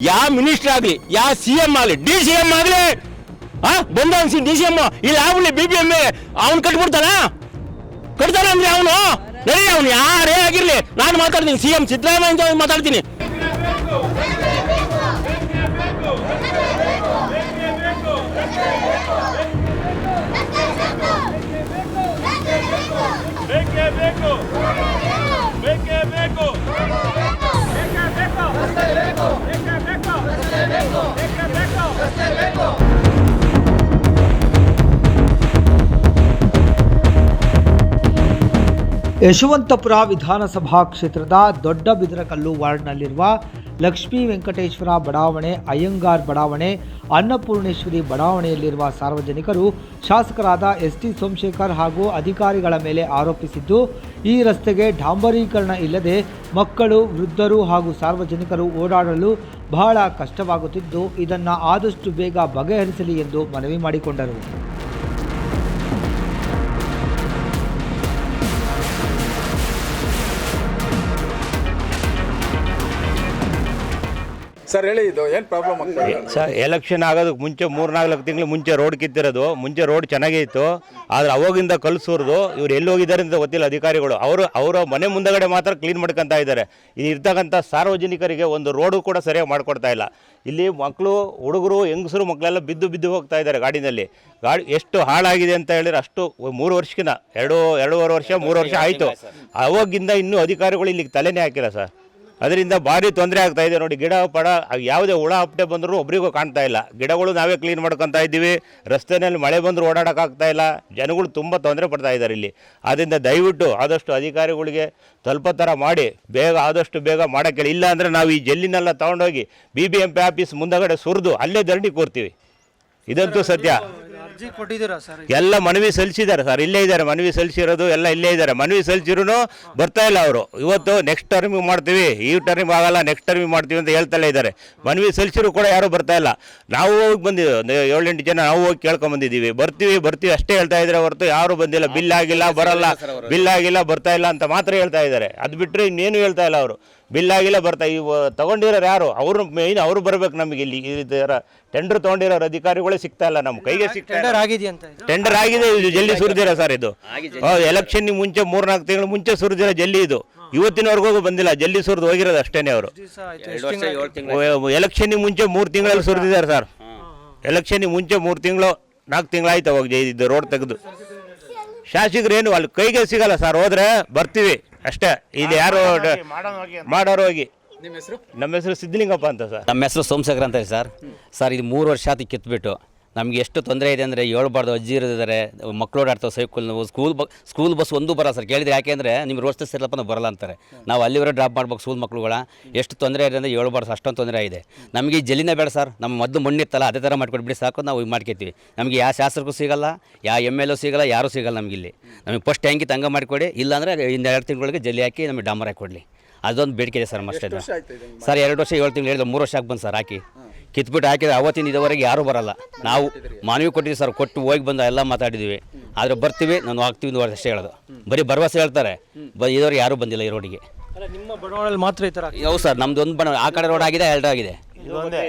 ಯಾವ ಮಿನಿಸ್ಟರ್ ಆಗಲಿ ಯಾವ ಸಿ ಎಂ ಆಗಲಿ ಡಿ ಸಿ ಎಂ ಆಗಲಿ, ಆ? ಬಂದು ಡಿ ಸಿ ಎಂ ಇಲ್ಲಿ ಆಗ್ಲಿ ಬಿ ಬಿ ಎಂ ಅವ್ನು ಕಟ್ಬಿಡ್ತಾನ? ಕಟ್ತಾನ ಅಂದ್ರೆ ಅವನು? ನಡಿ ಅವನು, ಯಾರೇ ಆಗಿರ್ಲಿ, ನಾನು ಮಾತಾಡ್ತೀನಿ ಸಿ ಎಂ ಸಿದ್ದರಾಮಯ್ಯ ಮಾತಾಡ್ತೀನಿ. ಯಶವಂತಪುರ ವಿಧಾನಸಭಾ ಕ್ಷೇತ್ರದ ದೊಡ್ಡ ಬಿದರಕಲ್ಲು ವಾರ್ಡ್ನಲ್ಲಿರುವ ಲಕ್ಷ್ಮೀ ವೆಂಕಟೇಶ್ವರ ಬಡಾವಣೆ, ಅಯ್ಯಂಗಾರ್ ಬಡಾವಣೆ, ಅನ್ನಪೂರ್ಣೇಶ್ವರಿ ಬಡಾವಣೆಯಲ್ಲಿರುವ ಸಾರ್ವಜನಿಕರು ಶಾಸಕರಾದ ಎಸ್ ಟಿ ಸೋಮಶೇಖರ್ ಹಾಗೂ ಅಧಿಕಾರಿಗಳ ಮೇಲೆ ಆರೋಪಿಸಿದ್ದು, ಈ ರಸ್ತೆಗೆ ಡಾಂಬರೀಕರಣ ಇಲ್ಲದೆ ಮಕ್ಕಳು, ವೃದ್ಧರು ಹಾಗೂ ಸಾರ್ವಜನಿಕರು ಓಡಾಡಲು ಬಹಳ ಕಷ್ಟವಾಗುತ್ತಿದ್ದು, ಇದನ್ನು ಆದಷ್ಟು ಬೇಗ ಬಗೆಹರಿಸಲಿ ಎಂದು ಮನವಿ ಮಾಡಿಕೊಂಡರು. ಸರ್ ಹೇಳಿ ಇದು ಏನು ಪ್ರಾಬ್ಲಮ್ ಸರ್ ಎಲೆಕ್ಷನ್ ಆಗೋದಕ್ಕೆ ಮುಂಚೆ ಮೂರು ನಾಲ್ಕು ತಿಂಗಳು ಮುಂಚೆ ರೋಡ್ ಕಿತ್ತಿರೋದು. ಮುಂಚೆ ರೋಡ್ ಚೆನ್ನಾಗೇ ಇತ್ತು. ಆದ್ರೆ ಅವಾಗಿಂದ ಕಲ್ಸೋರ್ದು ಇವ್ರು ಎಲ್ಲಿ ಹೋಗಿದ್ದಾರೆ ಅಂತ ಗೊತ್ತಿಲ್ಲ ಅಧಿಕಾರಿಗಳು. ಅವರು ಅವರ ಮನೆ ಮುಂದಗಡೆ ಮಾತ್ರ ಕ್ಲೀನ್ ಮಾಡ್ಕೊತಾ ಇದ್ದಾರೆ. ಇಲ್ಲಿ ಇರ್ತಕ್ಕಂಥ ಸಾರ್ವಜನಿಕರಿಗೆ ಒಂದು ರೋಡು ಕೂಡ ಸರಿಯಾಗಿ ಮಾಡ್ಕೊಡ್ತಾ ಇಲ್ಲ. ಇಲ್ಲಿ ಮಕ್ಕಳು ಹುಡುಗರು ಹೆಂಗಸರು ಮಕ್ಕಳೆಲ್ಲ ಬಿದ್ದು ಬಿದ್ದು ಹೋಗ್ತಾ ಇದ್ದಾರೆ ಗಾಡಿನಲ್ಲಿ. ಗಾಡಿ ಎಷ್ಟು ಹಾಳಾಗಿದೆ ಅಂತ ಹೇಳಿದ್ರೆ ಅಷ್ಟು ಮೂರು ವರ್ಷಕ್ಕಿಂತ ಎರಡು ಎರಡೂವರೆ ವರ್ಷ ಮೂರು ವರ್ಷ ಆಯಿತು. ಅವಾಗಿಂದ ಇನ್ನೂ ಅಧಿಕಾರಿಗಳು ಇಲ್ಲಿಗೆ ತಲೆನೇ ಹಾಕಿಲ್ಲ ಸರ್. ಅದರಿಂದ ಭಾರಿ ತೊಂದರೆ ಆಗ್ತಾ ಇದೆ. ನೋಡಿ, ಗಿಡ, ಪಡ ಯಾವುದೇ ಹುಳ ಅಪ್ಟೆ ಬಂದರೂ ಒಬ್ಬರಿಗೂ ಕಾಣ್ತಾ ಇಲ್ಲ. ಗಿಡಗಳು ನಾವೇ ಕ್ಲೀನ್ ಮಾಡ್ಕೊತಾ ಇದ್ದೀವಿ. ರಸ್ತೆಯಲ್ಲಿ ಮಳೆ ಬಂದರೂ ಓಡಾಡೋಕ್ಕಾಗ್ತಾ ಇಲ್ಲ. ಜನಗಳು ತುಂಬ ತೊಂದರೆ ಪಡ್ತಾ ಇದ್ದಾರೆ ಇಲ್ಲಿ. ಆದ್ದರಿಂದ ದಯವಿಟ್ಟು ಆದಷ್ಟು ಅಧಿಕಾರಿಗಳಿಗೆ ಸ್ವಲ್ಪ ಥರ ಮಾಡಿ, ಬೇಗ ಆದಷ್ಟು ಬೇಗ ಮಾಡೋಕ್ಕೆ ಇಲ್ಲ ಅಂದರೆ ನಾವು ಈ ಜಲ್ಲಿನೆಲ್ಲ ತೊಗೊಂಡೋಗಿ B B M P office ಮುಂದಗಡೆ ಸುರಿದು ಅಲ್ಲೇ ಧರಣಿ ಕೂರ್ತೀವಿ. ಇದಂತೂ ಸತ್ಯ. ಅರ್ಜಿ ಕೊಟ್ಟಿದ್ದೀರಾ ಸರ್? ಎಲ್ಲ ಮನವಿ ಸಲ್ಲಿಸಿದ್ದಾರೆ ಸರ್ ಇಲ್ಲೇ ಇದ್ದಾರೆ ಮನವಿ ಸಲ್ಲಿಸಿರೋದು ಎಲ್ಲ ಇಲ್ಲೇ ಇದ್ದಾರೆ. ಮನವಿ ಸಲ್ಲಿಸಿರೂ ಬರ್ತಾ ಇಲ್ಲ ಅವರು. ಇವತ್ತು ನೆಕ್ಸ್ಟ್ ಟರ್ಮಿಗೆ ಮಾಡ್ತೀವಿ ಈ ಟರ್ಮಿಗೆ ಆಗಲ್ಲ ನೆಕ್ಸ್ಟ್ ಟರ್ಮ್ ಮಾಡ್ತೀವಿ ಅಂತ ಹೇಳ್ತಲೇ ಇದ್ದಾರೆ. ಮನವಿ ಸಲ್ಲಿಸಿರು ಕೂಡ ಯಾರೂ ಬರ್ತಾ ಇಲ್ಲ. ನಾವು ಹೋಗಿ ಬಂದಿದ್ದೀವಿ ಒಂದು ಏಳೆಂಟು ಜನ ನಾವು ಹೋಗಿ ಕೇಳ್ಕೊಂಡ್ ಬಂದಿದ್ದೀವಿ. ಬರ್ತೀವಿ ಬರ್ತೀವಿ ಅಷ್ಟೇ ಹೇಳ್ತಾ ಇದ್ದಾರೆ ಹೊರತು ಯಾರು ಬಂದಿಲ್ಲ. ಬಿಲ್ ಆಗಿಲ್ಲ ಬರಲ್ಲ. ಬಿಲ್ ಆಗಿಲ್ಲ ಬರ್ತಾ ಇಲ್ಲ ಅಂತ ಮಾತ್ರ ಹೇಳ್ತಾ ಇದ್ದಾರೆ. ಅದು ಬಿಟ್ಟರೆ ಇನ್ನೇನು ಹೇಳ್ತಾ ಇಲ್ಲ ಅವರು. ಬಿಲ್ ಆಗಿಲ್ಲ ಬರ್ತಾ. ಇವು ತಗೊಂಡಿರೋರು ಯಾರು? ಅವರು ಮೇಯ್ನ್ ಅವರು ಬರ್ಬೇಕು ನಮಗೆ ಇಲ್ಲಿ. ಇದರ ಟೆಂಡರ್ ತೊಗೊಂಡಿರೋರು ಅಧಿಕಾರಿಗಳೇ ಸಿಗ್ತಾ ಇಲ್ಲ ನಮ್ಮ ಕೈಗೆ ಸಿಗ್ತಾ ಇಲ್ಲ. ಆಗಿದೆಯಂತ ಟೆಂಡರ್ ಆಗಿದೆ ಇದು ಜಲ್ಲಿ ಸುರಿದಿರ ಸರ್ ಇದು. ಹೌದು ಎಲೆಕ್ಷನ್ ಮುಂಚೆ ಮೂರ್ನಾಲ್ಕು ತಿಂಗಳು ಮುಂಚೆ ಸುರಿದಿರೋ ಜಲ್ಲಿ ಇದು. ಇವತ್ತಿನವರೆಗೂ ಬಂದಿಲ್ಲ ಜಲ್ಲಿ ಸುರಿದು ಹೋಗಿರೋದು ಅಷ್ಟೇನೆ ಅವರು. ಎಲೆಕ್ಷನ್ ಮುಂಚೆ ಮೂರು ತಿಂಗಳಲ್ಲಿ ಸುರಿದಿದ್ದಾರೆ ಸರ್ ಎಲೆಕ್ಷನ್ ಮುಂಚೆ ಮೂರು ತಿಂಗಳು ನಾಲ್ಕು ತಿಂಗಳಾಯ್ತು ಅವಾಗ ಹೋಗಿ ಇದು ರೋಡ್ ತೆಗೆದು. ಶಾಸಕರು ಏನು ಅಲ್ಲಿ ಕೈಗೆ ಸಿಗಲ್ಲ ಸರ್ ಹೋದ್ರೆ ಬರ್ತೀವಿ. ಅಷ್ಟೇ. ಇಲ್ಲಿ ಯಾರು ಮಾಡೋರು ಹೋಗಿ. ನಿಮ್ಮ ಹೆಸರು? ನಮ್ಮ ಹೆಸರು ಸಿದ್ಧಲಿಂಗಪ್ಪ ಅಂತ ಸರ್. ನಮ್ಮ ಹೆಸರು ಸೋಮಶೇಖರ್ ಅಂತ ಹೇಳಿ ಸರ್. ಸರ್ ಇದು ಮೂರು ವರ್ಷ ಆತಿ ಕಿತ್ಬಿಟ್ಟು. ನಮಗೆ ಎಷ್ಟು ತೊಂದರೆ ಇದೆ ಅಂದರೆ ಹೇಳ್ಬಾರ್ದು ಅಜ್ಜಿ ಇರೋದಿದ್ದಾರೆ ಮಕ್ಕಳು ಓಡಾಡ್ತಾವೆ ಸೈಕಲ್ ನಾವು ಸ್ಕೂಲ್ ಬ ಸ್ಕೂಲ್ ಬಸ್ ಒಂದು ಬರ ಸರ್ ಕೇಳಿದ್ರೆ ಯಾಕೆ ಅಂದರೆ ನಿಮ್ಮ ರೋಡ್ ಸೇರಲ್ಲಪ್ಪ ನಾವು ಬರಲ್ಲ ಅಂತಾರೆ. ನಾವು ಅಲ್ಲಿವರೆಗೆ ಡ್ರಾಪ್ ಮಾಡ್ಬೇಕು ಸ್ಕೂಲ್ ಮಕ್ಕಳುಗಳ ಎಷ್ಟು ತೊಂದರೆ ಇದೆ ಅಂದರೆ ಹೇಳ್ಬಾರ್ದು ಅಷ್ಟೊಂದು ತೊಂದರೆ ಇದೆ. ನಮಗೆ ಜಲ್ಲಿನೇ ಬೇಡ ಸರ್ ನಮ್ಮ ಮೊದಲು ಮಣ್ಣಿತ್ತಲ್ಲ ಅದೇ ಥರ ಮಾಡ್ಕೊಟ್ಬಿಡಿ ಸಾಕು ನಾವು ಇದು ಮಾಡ್ಕೊತೀವಿ. ನಮಗೆ ಯಾವ ಶಾಸ್ತ್ರಕ್ಕೂ ಸಿಗಲ್ಲ ಯಾವ ಎಂ ಎಲ್ ಸಿಗಲ್ಲ ಯಾರೂ ಸಿಗಲ್ಲ ನಮಗೆ ಇಲ್ಲಿ. ನಮಗೆ ಫಸ್ಟ್ ಟ್ಯಾಂಕಿ ತಂಗ ಮಾಡಿಕೊಡಿ ಇಲ್ಲಾಂದರೆ ಇನ್ನು ಎರಡು ತಿಂಗಳಿಗೆ ಜಲ್ಲಿ ಹಾಕಿ ನಮಗೆ ಡಾಮರ್ ಹಾಕಿ ಕೊಡಲಿ. ಅದೊಂದು ಬೇಡಿಕೆ ಇದೆ ಸರ್ ಹಿಂಗ್ ಸರ್ ಎರಡು ವರ್ಷ ಏಳು ತಿಂಗಳು ಹೇಳಿದ್ರು ಮೂರು ವರ್ಷ ಆಗಿ ಬಂದು ಸರ್ ಹಾಕಿ. ಕಿತ್ಬಿಟ್ಟು ಹಾಕಿದ್ರೆ ಅವತ್ತಿನ ಇದುವರೆಗೆ ಯಾರೂ ಬರಲ್ಲ. ನಾವು ಮನವಿ ಕೊಟ್ಟಿದ್ದೀವಿ ಸರ್ ಕೊಟ್ಟು ಹೋಗಿ ಬಂದು ಎಲ್ಲ ಮಾತಾಡಿದ್ದೀವಿ ಆದರೆ ಬರ್ತೀವಿ ನಾನು ಹಾಕ್ತೀವಿ ಒಂದು ಅಷ್ಟೇ ಹೇಳೋದು. ಬರೀ ಭರವಸೆ ಹೇಳ್ತಾರೆ. ಬ ಇದುವರೆಗೆ ಯಾರೂ ಬಂದಿಲ್ಲ ಈ ರೋಡಿಗೆ. ನಿಮ್ಮ ಬಡಾವಣೆಯಲ್ಲಿ ಮಾತ್ರ ಈ ಥರ ಹೌದು ಸರ್ ನಮ್ದು ಒಂದು ಬಡಾವಣೆ ಆ ಕಡೆ ರೋಡ್ ಆಗಿದೆ ಎರಡು ಆಗಿದೆ.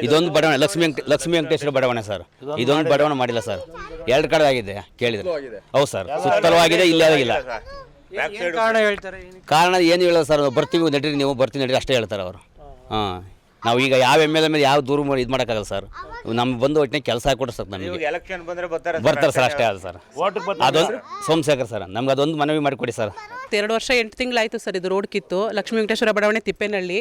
ಇದೊಂದು ಬಡಾವಣೆ ಲಕ್ಷ್ಮೀ ಲಕ್ಷ್ಮೀ ವೆಂಕಟೇಶ್ವರ ಬಡಾವಣೆ ಸರ್. ಇದೊಂದು ಬಡಾವಣೆ ಮಾಡಿಲ್ಲ ಸರ್. ಎರಡು ಕಡೆ ಆಗಿದೆ ಕೇಳಿದ್ರೆ. ಹೌದು ಸರ್ ಸುತ್ತಲೂ ಆಗಿದೆ ಇಲ್ಲೇ ಆಗಿಲ್ಲ ಕಾರಣ ಹೇಳ್ತಾರೆ? ಕಾರಣ ಏನು ಹೇಳೋದು ಸರ್ ಬರ್ತೀವಿ ನಡೀರಿ ನೀವು ಬರ್ತೀವಿ ನಡೀರಿ ಅಷ್ಟೇ ಹೇಳ್ತಾರೆ ಅವರು. ಹಾಂ. ನಾವು ಈಗ ಯಾವ ಎಂ ಎಲ್ ಮೇಲೆ ಯಾವ ದೂರು ಮಾಡಿ ಇದು ಮಾಡಕ್ಕಾಗಲ್ಲ ಸರ್. ನಮ್ಗೆ ಬಂದು ಒಟ್ಟಿನ ಕೆಲಸ ಕೊಡ್ರಿ ಸರ್ ನಮಗೆ ಎಲೆಕ್ಷನ್ ಬಂದ್ರೆ ಬರ್ತಾರೆ ಬರ್ತಾರೆ ಸರ್ ಅಷ್ಟೇ ಅದು ಸರ್. ಅದೊಂದು ಸೋಮಶೇಖರ್ ಸರ್ ನಮ್ಗೆ ಅದೊಂದು ಮನವಿ ಮಾಡಿಕೊಡಿ ಸರ್. ಎರಡು ವರ್ಷ ಎಂಟು ತಿಂಗಳಾಯಿತು ಸರ್ ಇದು ರೋಡ್ ಕಿತ್ತು. ಲಕ್ಷ್ಮೀ ವೆಂಕಟೇಶ್ವರ ಬಡಾವಣೆ ತಿಪ್ಪೇನಹಳ್ಳಿ.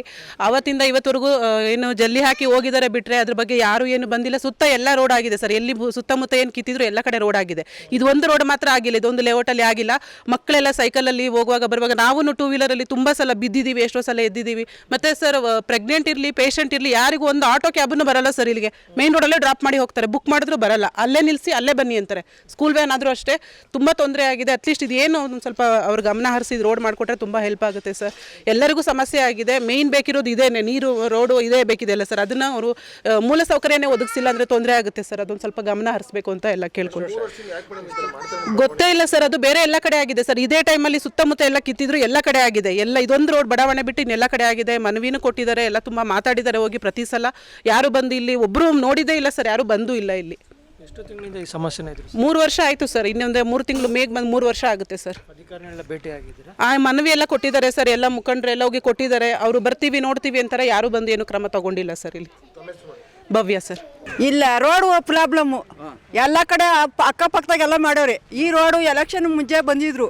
ಅವತ್ತಿಂದ ಇವತ್ತವರೆಗೂ ಏನು ಜಲ್ಲಿ ಹಾಕಿ ಹೋಗಿದ್ದಾರೆ ಬಿಟ್ಟರೆ ಅದ್ರ ಬಗ್ಗೆ ಯಾರು ಏನು ಬಂದಿಲ್ಲ. ಸುತ್ತ ಎಲ್ಲ ರೋಡ್ ಆಗಿದೆ ಸರ್. ಎಲ್ಲಿ ಸುತ್ತಮುತ್ತ ಏನು ಕಿತ್ತಿದ್ರು ಎಲ್ಲ ಕಡೆ ರೋಡ್ ಆಗಿದೆ. ಇದು ಒಂದು ರೋಡ್ ಮಾತ್ರ ಆಗಿಲ್ಲ ಇದೊಂದು ಲೇಔಟಲ್ಲಿ ಆಗಿಲ್ಲ. ಮಕ್ಕಳೆಲ್ಲ ಸೈಕಲಲ್ಲಿ ಹೋಗುವಾಗ ಬರುವಾಗ ನಾವು ಟೂ ವೀಲರಲ್ಲಿ ತುಂಬ ಸಲ ಬಿದ್ದಿದ್ದೀವಿ ಎಷ್ಟೋ ಸಲ ಎದ್ದಿದ್ದೀವಿ. ಮತ್ತು ಸರ್ ಪ್ರೆಗ್ನೆಂಟ್ ಇರಲಿ ಪೇಷಂಟ್ ಇರಲಿ, ಯಾರಿಗೂ ಒಂದು ಆಟೋ ಕ್ಯಾಬನ್ನು ಬರಲ್ಲ ಸರ್ ಇಲ್ಲಿಗೆ. ಮೇನ್ ರೋಡಲ್ಲೇ ಡ್ರಾಪ್ ಮಾಡಿ ಹೋಗ್ತಾರೆ. ಬುಕ್ ಮಾಡಿದ್ರು ಬರಲ್ಲ. ಅಲ್ಲೇ ನಿಲ್ಲಿಸಿ ಅಲ್ಲೇ ಬನ್ನಿ ಅಂತಾರೆ. ಸ್ಕೂಲ್ ವ್ಯಾನ್ ಆದರೂ ಅಷ್ಟೇ. ತುಂಬ ತೊಂದರೆ ಆಗಿದೆ. ಅಟ್ಲೀಸ್ಟ್ ಇದೇನು ಒಂದು ಸ್ವಲ್ಪ ಅವ್ರ ಗಮನ ಹರಿಸಿ ರೋಡ್ ಮಾಡಿಕೊಟ್ರೆ ತುಂಬ ಹೆಲ್ಪ್ ಆಗುತ್ತೆ ಸರ್ ಎಲ್ಲರಿಗೂ ಸಮಸ್ಯೆ ಆಗಿದೆ. ಮೇಯ್ನ್ ಬೇಕಿರೋದು ಇದೇನೆ. ನೀರು ರೋಡು ಇದೇ ಬೇಕಿದೆ ಅಲ್ಲ ಸರ್ ಅದನ್ನು ಅವರು ಮೂಲ ಸೌಕರ್ಯನೇ ಒದಗಿಸಿಲ್ಲ ಅಂದರೆ ತೊಂದರೆ ಆಗುತ್ತೆ ಸರ್ ಅದೊಂದು ಸ್ವಲ್ಪ ಗಮನ ಹರಿಸ್ಬೇಕು ಅಂತ ಎಲ್ಲ ಕೇಳ್ಕೊಂಡು. ಗೊತ್ತೇ ಇಲ್ಲ ಸರ್ ಅದು ಬೇರೆ ಎಲ್ಲ ಕಡೆ ಆಗಿದೆ ಸರ್ ಇದೇ ಟೈಮಲ್ಲಿ ಸುತ್ತಮುತ್ತ ಎಲ್ಲ ಕಿತ್ತಿದ್ರು ಎಲ್ಲ ಕಡೆ ಆಗಿದೆ. ಎಲ್ಲ ಇದೊಂದು ರೋಡ್ ಬಡಾವಣೆ ಬಿಟ್ಟು ಇನ್ನೆಲ್ಲ ಕಡೆ ಆಗಿದೆ. ಮನವಿನೂ ಕೊಟ್ಟಿದ್ದಾರೆ. ಎಲ್ಲ ತುಂಬ ಮಾತಾಡಿ ಮಾಡಿದ್ದಾರೆ ಹೋಗಿ ಪ್ರತಿ ಸಲ ಯಾರು ಬಂದು ಇಲ್ಲಿ ಒಬ್ಬರು ನೋಡಿದೇ ಇಲ್ಲ ಸರ್ ಯಾರು ಬಂದೂ ಇಲ್ಲ ಇಲ್ಲಿ. ಎಷ್ಟು ತಿಂಗಳಿಂದ ಈ ಸಮಸ್ಯೆ ಮೂರು ವರ್ಷ ಆಯಿತು ಸರ್ ಇನ್ನೊಂದು ಮೂರು ತಿಂಗಳು ಮೇಗ್ ಬಂದು ಮೂರು ವರ್ಷ ಆಗುತ್ತೆ ಸರ್. ಅಧಿಕಾರಿಗಳೆಲ್ಲ ಭೇಟಿ ಆಗಿದ್ದೀರಾ? ಆ ಮನವಿ ಎಲ್ಲ ಕೊಟ್ಟಿದ್ದಾರೆ ಸರ್ ಎಲ್ಲ ಮುಖಂಡರು ಎಲ್ಲ ಹೋಗಿ ಕೊಟ್ಟಿದ್ದಾರೆ. ಅವರು ಬರ್ತೀವಿ ನೋಡ್ತೀವಿ ಅಂತಾರೆ ಯಾರು ಬಂದು ಏನು ಕ್ರಮ ತಗೊಂಡಿಲ್ಲ ಸರ್ ಇಲ್ಲಿ. ಭವ್ಯ ಸರ್. ಇಲ್ಲ ರೋಡ್ ಪ್ರಾಬ್ಲಮ್ಮು ಎಲ್ಲ ಕಡೆ ಅಪ್ಪ- ಅಕ್ಕಪಕ್ಕದಾಗೆಲ್ಲ ಮಾಡೋರಿ. ಈ ರೋಡು ಎಲೆಕ್ಷನ್ ಮುಂಚೆ ಬಂದಿದ್ರು.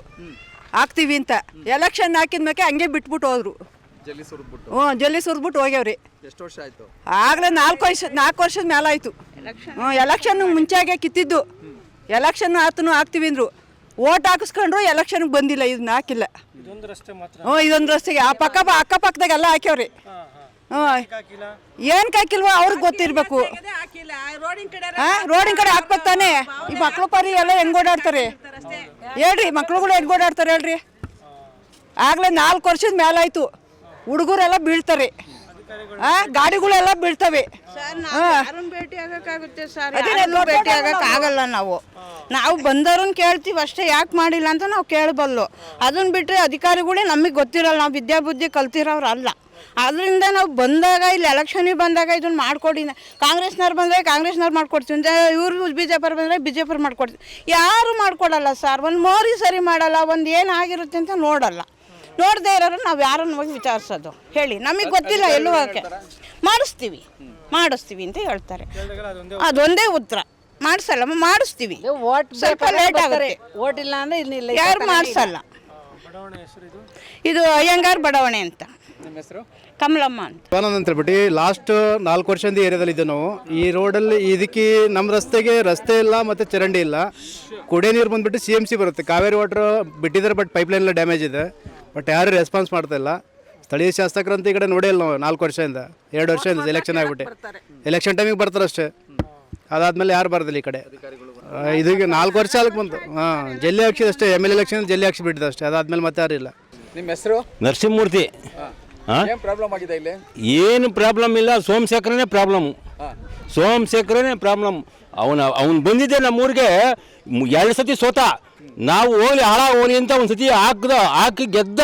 ಹಾಕ್ತೀವಿ ಅಂತ. ಎಲೆಕ್ಷನ್ ಹಾಕಿದ್ಮೇಲೆ ಹಂಗೆ ಬಿಟ್ಬಿಟ್ಟು ಹೋದ್ರು. ಜಲ್ಲಿ ಸುರಿದ್ಬಿಟ್ಟು. ಹ್ಞೂ ಜಲ್ಲಿ ಸುರಿದ್ಬಿಟ್ಟು ಹೋಗ್ಯವ್ರಿ. ಎಷ್ಟು ವರ್ಷ ಆಯ್ತು? ಆಗಲೇ ನಾಲ್ಕು ವರ್ಷ ನಾಲ್ಕು ವರ್ಷದ ಮೇಲೆ ಆಯಿತು. ಹ್ಞೂ ಎಲೆಕ್ಷನ್ ಮುಂಚೆಗೆ ಕಿತ್ತಿದ್ದು. ಎಲೆಕ್ಷನ್ ಆತನು ಹಾಕ್ತೀವಿ ಅಂದ್ರು. ಓಟ್ ಹಾಕಿಸ್ಕೊಂಡ್ರು ಎಲೆಕ್ಷನ್ ಬಂದಿಲ್ಲ ಇದನ್ನ ಹಾಕಿಲ್ಲ. ಹ್ಞೂ ಇದೊಂದು ರಸ್ತೆಗೆ ಆ ಪಕ್ಕ ಅಕ್ಕಪಕ್ಕದಾಗೆಲ್ಲ ಹಾಕ್ಯವ್ರಿ. ಹ್ಞೂ. ಏನ್ ಹಾಕಿಲ್ವೋ ಅವ್ರಿಗೆ ಗೊತ್ತಿರಬೇಕು. ಹಾಂ ರೋಡಿನ ಕಡೆ ಹಾಕ್ಬೇಕು ತಾನೇ. ಈ ಮಕ್ಳು ಪರಿ ಎಲ್ಲ ಹೆಂಗ್ ಓಡಾಡ್ತಾರೆ? ಹೇಳ್ರಿ ಮಕ್ಳುಗಳು ಹೆಂಗ್ ಓಡಾಡ್ತಾರೆ ಹೇಳ್ರಿ. ಆಗ್ಲೇ ನಾಲ್ಕು ವರ್ಷದ ಮೇಲಾಯ್ತು ಹುಡುಗರೆಲ್ಲ ಬೀಳ್ತಾರೆ. ಆ ಗಾಡಿಗಳೆಲ್ಲ ಬೀಳ್ತವೆ. ಯಾರನ್ನ ಭೇಟಿ ಆಗಕ್ಕಾಗುತ್ತೆ ಸರ್? ಯಾರನ್ನೂ ಭೇಟಿ ಆಗಕ್ ಆಗಲ್ಲ ನಾವು. ನಾವು ಬಂದವ್ರನ್ನ ಕೇಳ್ತೀವಿ ಅಷ್ಟೇ ಯಾಕೆ ಮಾಡಿಲ್ಲ ಅಂತ ನಾವು ಕೇಳಬಲ್ಲು. ಅದನ್ನ ಬಿಟ್ಟರೆ ಅಧಿಕಾರಿಗಳೇ ನಮಗೆ ಗೊತ್ತಿರಲ್ಲ ನಾವು ವಿದ್ಯಾಬುದ್ಧಿ ಕಲ್ತಿರೋರು ಅಲ್ಲ. ಅದರಿಂದ ನಾವು ಬಂದಾಗ ಇಲ್ಲಿ ಎಲೆಕ್ಷನಿಗೆ ಬಂದಾಗ ಇದನ್ನ ಮಾಡ್ಕೊಡಿ. ಕಾಂಗ್ರೆಸ್ನವ್ರು ಬಂದರೆ ಕಾಂಗ್ರೆಸ್ನವ್ರು ಮಾಡ್ಕೊಡ್ತೀವಿ. ಅಂತ ಇವರು ಬಿ ಜೆ ಪಿ ಬಂದರೆ ಬಿ ಜೆ ಪಿ ಮಾಡ್ಕೊಡ್ತೀವಿ. ಯಾರು ಮಾಡ್ಕೊಡಲ್ಲ ಸರ್? ಒಂದು ಮೋರಿ ಸರಿ ಮಾಡಲ್ಲ ಒಂದು ಏನಾಗಿರುತ್ತೆ ಅಂತ ನೋಡಲ್ಲ. ನೋಡದೇ ಇರೋರು ನಾವು ಯಾರನ್ನ ಹೋಗಿ ವಿಚಾರಿಸೋದು. ಹೇಳಿ. ನಮಗೆ ಗೊತ್ತಿಲ್ಲ ಎಲ್ಲೂ ಹೋಗಕ್ಕೆ ಮಾಡಿಸ್ತೀವಿ. ಮಾಡಿಸ್ತೀವಿ ಅಂತ ಹೇಳ್ತಾರೆ. ಅದೊಂದೇ ಉತ್ತರ. ಮಾಡಿಸಲ್ಲ ಮಾಡಿಸ್ತೀವಿ. ಸ್ವಲ್ಪ ಲೇಟ್ ಆಗುತ್ತೆ. ಓಟ್ ಇಲ್ಲ ಅಂದ್ರೆ ಇನ್ನಿಲ್ಲ ಯಾರು ಮಾಡಿಸಲ್ಲ. ಇದು? ಅಯ್ಯಂಗಾರ್ ಬಡಾವಣೆ ಅಂತ. ನಿಮ್ಮ ಹೆಸರು? ಕಮಲಮ್ಮ ಅಂತ. ಹೇಳ್ಬಿಟ್ಟು ಲಾಸ್ಟ್ ನಾಲ್ಕು ವರ್ಷದಿಂದ ಏರಿಯಾದಲ್ಲಿ ಇದ್ದೀವಿ ನಾವು. ಈ ರೋಡಲ್ಲಿ ಇದಕ್ಕೆ ನಮ್ಮ ರಸ್ತೆಗೆ ರಸ್ತೆ ಇಲ್ಲ ಮತ್ತು ಚರಂಡಿ ಇಲ್ಲ. ಕುಡಿಯೋ ನೀರು ಬಂದ್ಬಿಟ್ಟು ಸಿ ಎಂ ಸಿ ಬರುತ್ತೆ. ಕಾವೇರಿ ವಾಟರ್ ಬಿಟ್ಟಿದ್ದಾರೆ ಬಟ್ ಪೈಪ್ ಲೈನ್ ಎಲ್ಲ ಡ್ಯಾಮೇಜ್ ಇದೆ. ಬಟ್ ಯಾರು ರೆಸ್ಪಾನ್ಸ್ ಮಾಡ್ತಾ ಇಲ್ಲ. ಸ್ಥಳೀಯ ಶಾಸಕರಂತ ಈ ಕಡೆ ನೋಡೇ ಇಲ್ಲ ನಾವು ನಾಲ್ಕು ವರ್ಷದಿಂದ. ಎರಡು ವರ್ಷದಿಂದ ಎಲೆಕ್ಷನ್ ಆಗ್ಬಿಟ್ಟು. ಎಲೆಕ್ಷನ್ ಟೈಮಿಗೆ ಬರ್ತಾರೆ ಅಷ್ಟೇ. ಅದಾದ್ಮೇಲೆ ಯಾರು ಬರ್ದಿಲ್ಲ ಈ ಕಡೆ. ಆ, ಇದೀಗ ನಾಲ್ಕು ವರ್ಷ ಅದಕ್ಕೆ ಬಂತು. ಹಾಂ ಜಲ್ಲಿ ಹಾಕ್ಸಿದಷ್ಟೇ ಎಂ ಎಲ್ ಎಲೆಕ್ಷನ್ ಜಲ್ಲಿ ಹಾಕ್ಸಿ ಬಿಟ್ಟಿದ್ದಷ್ಟೇ ಅದಾದ್ಮೇಲೆ ಮತ್ತೆ ಯಾರು ಇಲ್ಲ. ನಿಮ್ಮ ಹೆಸರು? ನರಸಿಂಹಮೂರ್ತಿ. ಏನ್ ಪ್ರಾಬ್ಲಮ್ ಆಗಿದೆ ಇಲ್ಲಿ? ಏನು ಪ್ರಾಬ್ಲಮ್ ಇಲ್ಲ ಸೋಮಶೇಖರನೇ ಪ್ರಾಬ್ಲಮ್ ಸೋಮಶೇಖರನೇ ಪ್ರಾಬ್ಲಮ್ ಅವನ ಅವ್ನು ಬಂದಿದ್ದೆ ನಮ್ಮೂರಿಗೆ ಎರಡು ಸತಿ ಸೋತ. ನಾವು ಹೋಗ್ಲಿ ಹಾಳ ಹೋಗ್ಲಿ ಅಂತ ಒಂದು ಸತಿ ಹಾಕ್ದ ಹಾಕಿ ಗೆದ್ದ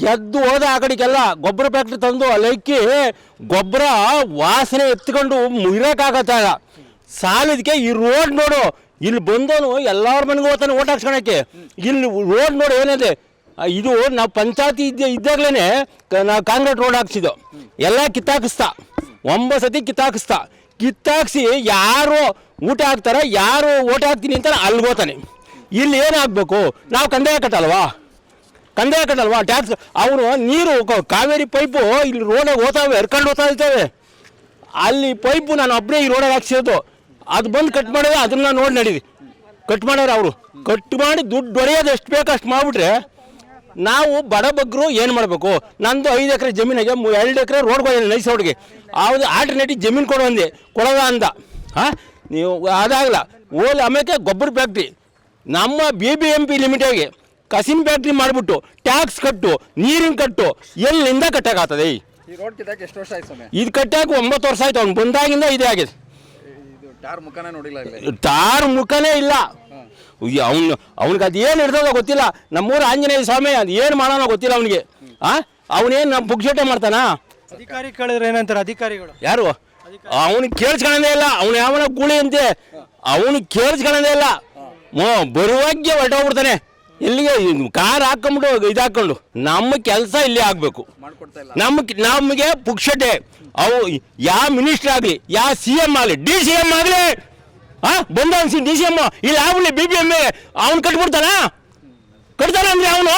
ಗೆದ್ದು ಹೋದ ಆ ಕಡೆಗೆಲ್ಲ ಗೊಬ್ಬರ ಫ್ಯಾಕ್ಟ್ರಿ ತಂದು ಅಲ್ಲಿಕ್ಕಿ ಗೊಬ್ಬರ ವಾಸನೆ ಎತ್ಕೊಂಡು ಇರೋಕ್ಕಾಗತ್ತಾಗ ಸಾಲದಕ್ಕೆ ಈ ರೋಡ್ ನೋಡು. ಇಲ್ಲಿ ಬಂದವನು ಎಲ್ಲರ ಮನೆಗೂ ಹೋಗ್ತಾನೆ ಓಟ್ ಹಾಕ್ಸ್ಕೊಳಕ್ಕೆ. ಇಲ್ಲಿ ರೋಡ್ ನೋಡು ಏನಿದೆ ಇದು ನಾವು ಪಂಚಾಯತಿ ಇದ್ದ ಇದ್ದಾಗಲೇ ನಾವು ಕಾಂಕ್ರೀಟ್ ರೋಡ್ ಹಾಕ್ಸಿದ್ದು. ಎಲ್ಲ ಕಿತ್ತಾಕಿಸ್ತಾ. ಒಂಬತ್ತು ಸತಿ ಕಿತ್ತಾಕಿಸ್ತಾ. ಕಿತ್ತಾಕ್ಸಿ ಯಾರು ಊಟ ಹಾಕ್ತಾರ, ಯಾರು ಓಟ್ ಹಾಕ್ತೀನಿ ಅಂತ ಅಲ್ಗೋತಾನೆ ಇಲ್ಲಿ ಏನಾಗಬೇಕು ನಾವು ಕಂದಾಯ ಕಟ್ಟಲ್ವಾ? ಕಂದಾಯ ಕಟ್ಟಲ್ವಾ? ಟ್ಯಾಕ್ಸ್, ಅವರು ನೀರು ಕಾವೇರಿ ಪೈಪು ಇಲ್ಲಿ ರೋಡಾಗ ಹೋತಾವೆ ಹರ್ಕೊಂಡು ಹೋಗ್ತಾ ಇರ್ತವೆ ಅಲ್ಲಿ ಪೈಪು ನಾನು ಒಬ್ಬನೇ ಈ ರೋಡಾಗ ಹಾಕ್ಸಿರೋದು. ಅದು ಬಂದು ಕಟ್ ಮಾಡಿದ್ರೆ ಅದನ್ನ ನೋಡಿ ನಡೀವಿ ಕಟ್ ಮಾಡೋರು ಅವರು. ಕಟ್ ಮಾಡಿ ದುಡ್ಡು ಹೊಡೆಯೋದು ಎಷ್ಟು ಬೇಕು ಅಷ್ಟು ಮಾಡಿಬಿಟ್ರೆ ನಾವು ಬಡಬಗ್ರು ಏನು ಮಾಡಬೇಕು? ನಂದು ಐದು ಎಕರೆ ಜಮೀನಿಗೆ ಎರಡು ಎಕರೆ ರೋಡ್ ಹೋಗಿ ನೈಸ್ ರೋಡ್ಗೆ ಅವ್ದು ಆಲ್ಟರ್ನೇಟಿವ್ ಜಮೀನು ಕೊಡು ಅಂದೆ. ಕೊಡೋದ ಅಂದ. ಹಾಂ? ನೀವು ಅದಾಗಲ್ಲ ಓಲ್ ಆಮೇಲೆ ಗೊಬ್ಬರ ಫ್ಯಾಕ್ಟ್ರಿ ನಮ್ಮ ಬಿ ಬಿ ಎಂ ಪಿ ಲಿಮಿಟೆಡ್ಗೆ ಕಸಿನ್ ಫ್ಯಾಕ್ಟ್ರಿ ಮಾಡಿಬಿಟ್ಟು ಟ್ಯಾಕ್ಸ್ ಕಟ್ಟು ನೀರಿನ ಕಟ್ಟು ಎಲ್ಲಿಂದ ಕಟ್ಟಕ್ಕಾಗ್ತದೆ ಈ ರೋಡ್ ಕಿತ್ತಾಕ ಎಷ್ಟು ವರ್ಷ ಆಯ್ತು ಸ್ವಾಮಿ? ಇದು ಕಟ್ಟಾಕ ಒಂಬತ್ತು ವರ್ಷ ಆಯ್ತು ಅವ್ನು ಬಂದಾಗಿಂದ ಇದೇ ಆಗಿದೆ. ಟಾರ್ ಮುಖನೇ ನೋಡಿಲ್ಲ ಇಲ್ಲಿ. ತಾರು ಮುಖನೇ ಇಲ್ಲ. ಅವನು ಅವ್ನಿಗೆ ಅದು ಏನು ಇರ್ತದೋ ಗೊತ್ತಿಲ್ಲ. ನಮ್ಮೂರು ಆಂಜನೇಯ ಸ್ವಾಮಿ ಅದು ಏನು ಮಾಡೋಣ ಗೊತ್ತಿಲ್ಲ ಅವನಿಗೆ. ಆ? ಅವನೇನು ನಮ್ಮ ಪುಕ್ಷಟೆ ಮಾಡ್ತಾನ? ಅಧಿಕಾರಿ ಕೇಳಿದ್ರೆ ಏನಂತಾರೆ ಅಧಿಕಾರಿಗಳು? ಯಾರು? ಅವನಿಗೆ ಕೇಳಿಸ್ಕೊಳ್ಳೋದೇ ಇಲ್ಲ. ಅವನು ಯಾವನ ಗೂಳಿ ಅಂತೆ. ಅವನು ಕೇಳಿಸ್ಕೊಳ್ಳೋದೇ ಇಲ್ಲ. ಮೋ ಬರುವಾಗೆ ಹೊರಟೋಗ್ಬಿಡ್ತಾನೆ. ಇಲ್ಲಿಗೆ ಕಾರ್ ಹಾಕೊಂಡ್ಬಿಟ್ಟು ಇದು ಹಾಕೊಂಡು. ನಮ್ಮ ಕೆಲಸ ಇಲ್ಲಿ ಆಗಬೇಕು. ನಮ್ಗೆ ನಮಗೆ ಪುಕ್ಷಟೆ ಅವು ಯಾವ ಮಿನಿಸ್ಟರ್ ಆಗಲಿ ಯಾವ ಸಿ ಎಂ ಆಗಲಿ, ಡಿ ಸಿ ಎಂ ಆಗಲಿ ಹಾ ಬಂದ ಅನ್ಸಿ ಡಿ ಸಿ ಎಂ ಇಲ್ಲಿ ಆಗ್ಲಿ ಬಿ ಬಿ ಎಂ ಅವ್ನು ಕಟ್ಬಿಡ್ತಾನ? ಕಟ್ತಾನ ಅಂದ್ರೆ ಅವನು?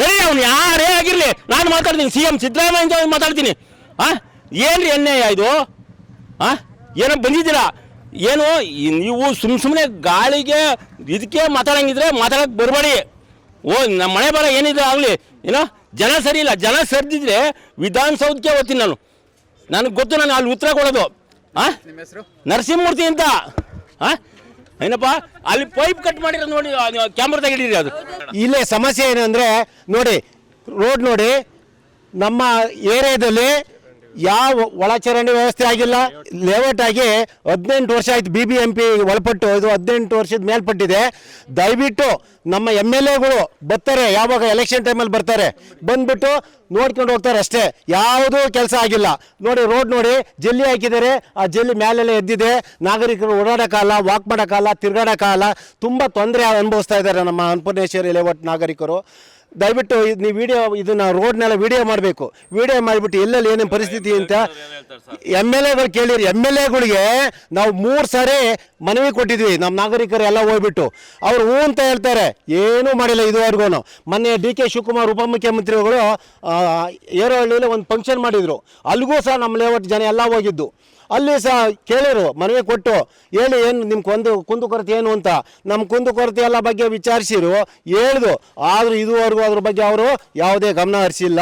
ನಡಿ ಅವ್ನು, ಯಾರೇ ಆಗಿರ್ಲಿ, ನಾನು ಮಾತಾಡ್ತೀನಿ, ಸಿ ಎಂ ಸಿದ್ದರಾಮಯ್ಯ ಮಾತಾಡ್ತೀನಿ. ಹಾ ಏನ್ರಿ ಅನ್ಯಾಯ ಇದು? ಹಾ ಏನೋ ಬಂದಿದ್ದೀರಾ? ಏನು ನೀವು ಸುಮ್ ಸುಮ್ಮನೆ ಗಾಳಿಗೆ ಇದಕ್ಕೆ ಮಾತಾಡಂಗಿದ್ರೆ ಮಾತಾಡಕ್ಕೆ ಬರಬೇಡಿ. ಓ, ನಮ್ಮ ಮನೆ ಬರ ಏನಿದ್ರೆ ಆಗಲಿ, ಏನೋ ಜನ ಸರಿ ಇಲ್ಲ, ಜನ ಸರಿದಿದ್ರೆ ವಿಧಾನಸೌಧಕ್ಕೆ ಓದ್ತೀನಿ ನಾನು. ನನಗೆ ಗೊತ್ತು ನಾನು ಅಲ್ಲಿ ಉತ್ತರ ಕೊಡೋದು. ಹಾಂ ನರಸಿಂಹಮೂರ್ತಿ ಅಂತ. ಹಾಂ ಏನಪ್ಪ? ಅಲ್ಲಿ ಪೈಪ್ ಕಟ್ ಮಾಡಿರೋದು ನೋಡಿ ಕ್ಯಾಮ್ರಾ ತೆಗಿಡಿರಿ ಅದು. ಇಲ್ಲೇ ಸಮಸ್ಯೆ ಏನು ಅಂದರೆ ನೋಡಿ ರೋಡ್ ನೋಡಿ ನಮ್ಮ ಏರಿಯಾದಲ್ಲಿ ಯಾವ ಒಳಚರಂಡಿ ವ್ಯವಸ್ಥೆ ಆಗಿಲ್ಲ. ಲೇಔಟ್ ಆಗಿ ಹದಿನೆಂಟು ವರ್ಷ ಆಯ್ತು ಬಿ ಬಿ ಎಂ ಪಿ ಒಳಪಟ್ಟು, ಇದು ಹದಿನೆಂಟು ವರ್ಷದ ಮೇಲ್ಪಟ್ಟಿದೆ. ದಯವಿಟ್ಟು ನಮ್ಮ ಎಂ ಎಲ್ ಎಗಳು ಬರ್ತಾರೆ, ಯಾವಾಗ ಎಲೆಕ್ಷನ್ ಟೈಮಲ್ಲಿ ಬರ್ತಾರೆ. ಬಂದ್ಬಿಟ್ಟು ನೋಡ್ಕೊಂಡು ಹೋಗ್ತಾರೆ ಅಷ್ಟೇ. ಯಾವುದೂ ಕೆಲಸ ಆಗಿಲ್ಲ. ನೋಡಿ ರೋಡ್ ನೋಡಿ, ಜಲ್ಲಿ ಹಾಕಿದ್ದಾರೆ. ಆ ಜಲ್ಲಿ ಮೇಲೆಲ್ಲ ಎದ್ದಿದೆ. ನಾಗರಿಕರು ಓಡಾಡೋಕ್ಕಾಗಲ್ಲ ವಾಕ್ ಮಾಡೋಕ್ಕಾಗಲ್ಲ, ತಿರ್ಗಾಡೋಕ್ಕಾಗಲ್ಲ. ತುಂಬ ತೊಂದರೆ ಅನುಭವಿಸ್ತಾ ಇದ್ದಾರೆ ನಮ್ಮ ಅನ್ನಪೂರ್ಣೇಶ್ವರಿ ಲೇಔಟ್ ನಾಗರಿಕರು. ದಯವಿಟ್ಟು ಇದು ನೀವು ವಿಡಿಯೋ ಇದನ್ನ ರೋಡ್ನೆಲ್ಲ ವಿಡಿಯೋ ಮಾಡಬೇಕು. ವಿಡಿಯೋ ಮಾಡಿಬಿಟ್ಟು ಎಲ್ಲೆಲ್ಲಿ ಏನೇನು ಪರಿಸ್ಥಿತಿ ಅಂತ ಎಂ ಎಲ್ ಎಗಳು ಕೇಳಿರಿ. ಎಂ ಎಲ್ ಎಗಳಿಗೆ ನಾವು ಮೂರು ಸಾರಿ ಮನವಿ ಕೊಟ್ಟಿದ್ವಿ. ನಮ್ಮ ನಾಗರಿಕರು ಎಲ್ಲ ಹೋಗ್ಬಿಟ್ಟು. ಅವ್ರು ಹ್ಞೂ ಅಂತ ಹೇಳ್ತಾರೆ. ಏನೂ ಮಾಡಿಲ್ಲ ಇದುವರೆಗೂ ಮೊನ್ನೆ ಡಿ ಕೆ ಶಿವಕುಮಾರ್ ಉಪಮುಖ್ಯಮಂತ್ರಿಗಳು ಆ, ಏರೋಹಳ್ಳಿಯಲ್ಲಿ ಒಂದು ಫಂಕ್ಷನ್ ಮಾಡಿದರು. ಅಲ್ಲಿಗೂ ಸಹ ನಮ್ಮ ಲೇಔಟ್ ಜನ ಎಲ್ಲ ಹೋಗಿದ್ದು. ಅಲ್ಲಿ ಸಹ ಕೇಳಿರು ಮನವಿ ಕೊಟ್ಟು, ಹೇಳಿ, ಏನು ನಿಮ್ಮ ಕೊಂದು ಕೊರತೆ ಏನು ಅಂತ? ನಮ್ಮ ಕುಂದುಕೊರತೆ ಎಲ್ಲ ಬಗ್ಗೆ ವಿಚಾರಿಸಿರು, ಹೇಳ್ದು. ಆದರೂ ಇದುವರೆಗೂ ಅದ್ರ ಬಗ್ಗೆ ಅವರು ಯಾವುದೇ ಗಮನ ಹರಿಸಿಲ್ಲ.